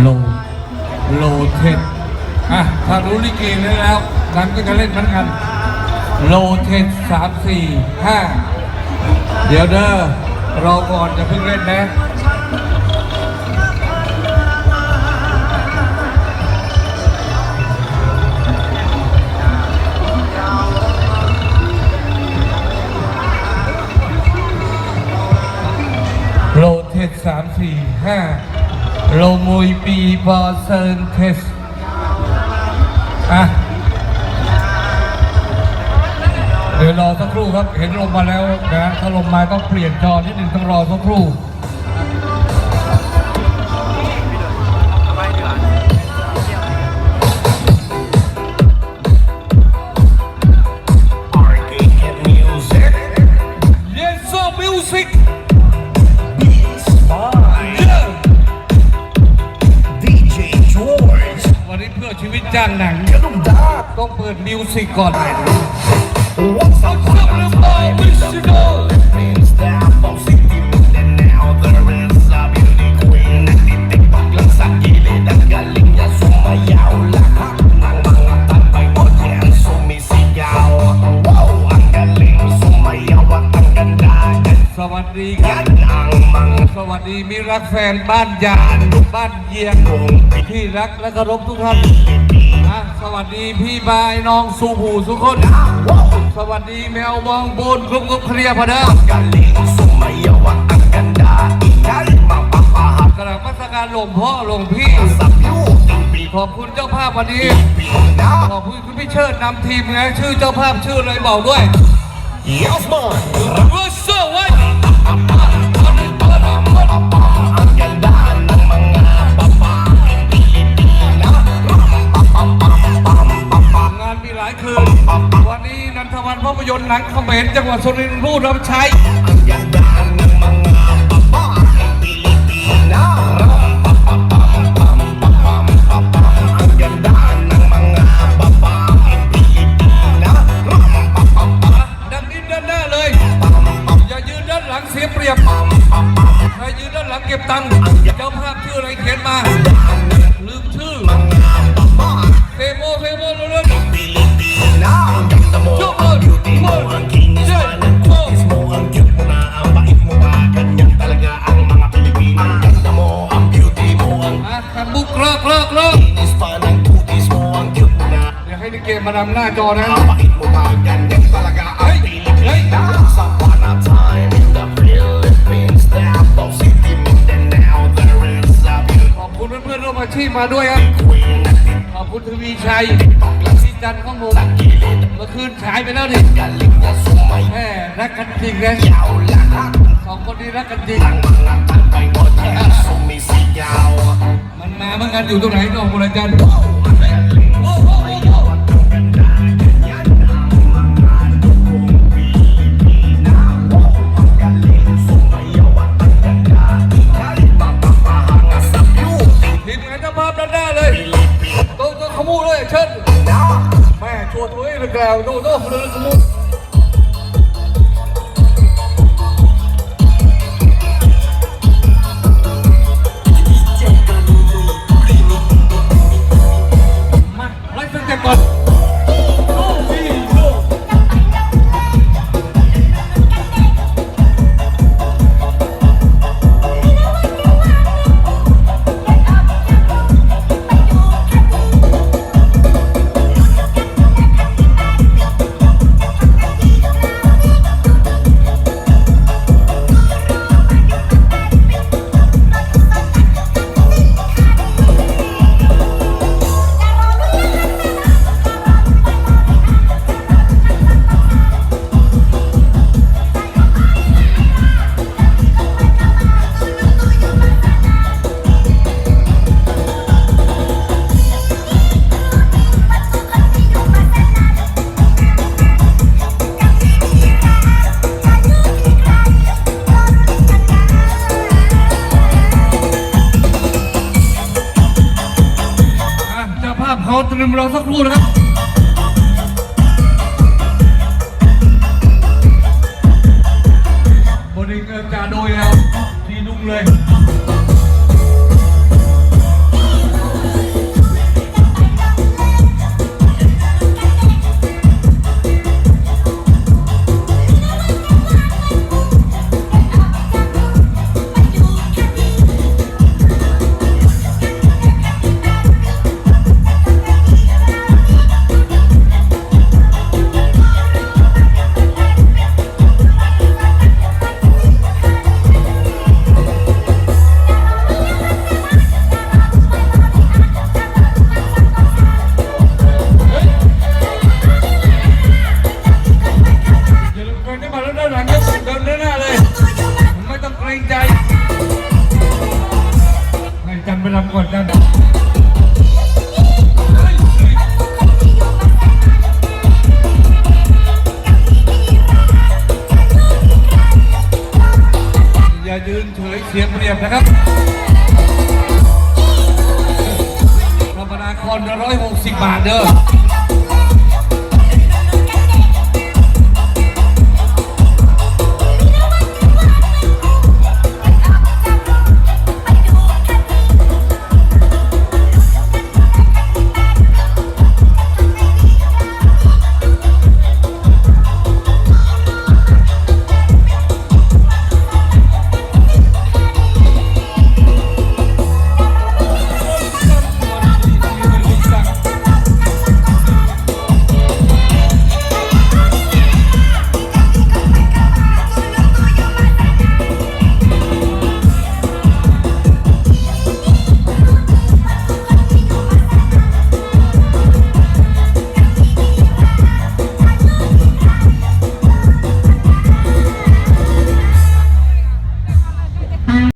โลโลเทนอะถ้ารู้ลิเกได้แล้วนั้นก็จะเล่นเหมือนกัน โลเทนสามสี่ห้าเดี๋ยวเด้อรอก่อนจะเพิ่งเล่นนะโลเทสสามสี่ห้า ลมุยปีบอเซินเทสอะเดี๋ยวรอสักครู่ครับ เห็นลมมาแล้วนะ ถ้าลมมาต้องเปลี่ยนจอนิดหนึ่งต้องรอสักครู่ down. ต้องเปิดมิวสิกก่อน What's up, What's up, boy? Musical. Means that ดีมิตรรักแฟนบ้านยานบ้านเยียงที่รักและเคารพทุกท่านอะสวัสดีพี่บายน้องสูหูทุคน สวัสดีแมวมองบนกรุ๊ปกรุ๊ปเคลียร์พเด้อ Galing sumayaw at ang ganda Ingay mapapahap กราบมัสการหลวงพ่อหลวงพี่ sa beauty ขอบคุณเจ้าภาพวันนี้ ขอบคุณคุณพี่เชิดนำทีมนะชื่อเจ้าภาพชื่ออะไรบอกด้วย Yes man หนังเขมรจังหวัดสุรินทร์ผู้รับใช้ Ang ganda ng mga babaeng Pilipina Ang ganda ng mga babaeng Pilipina ดังหน้าเลยอย่ายืนด้านหลังเสียเปรียบใครยืนด้านหลังเก็บตังค์เจ้าภาพชื่ออะไรเขียนมาำหน้าจอนะ Ang bait mo ba ganyan talaga ang Pilipina Sa one a time in the Philippines Davao City, Mindanao There is a beauty ขอบคุณเพื่อนๆร่วมอาชีพมาด้วยครับ queen ขอบคุณทวีชัยที่จันทร์ข้างบน Sa gilid, เมื่อคืนฉายไปแล้วนี่ galing niya sumayaw แม่รักกันจริงนะ lahat สองคนนี้รักกันจริง Ang mga tambay mo diyan sumisigaw มันมาเหมือนกันอยู่ตรงไหนน้องบุรจันทร์ กล่าวโต๊ะโต๊ เจ้าเขาเตรียมรอสักครู่นะครับบริเกอร์จาโดยแล้วทีนุ่งเลย ก่อนกันอย่ายืนเฉยเสียงเปรียบนะครับ ธรรมดาคอนร้อยหกสิบบาทเด้อ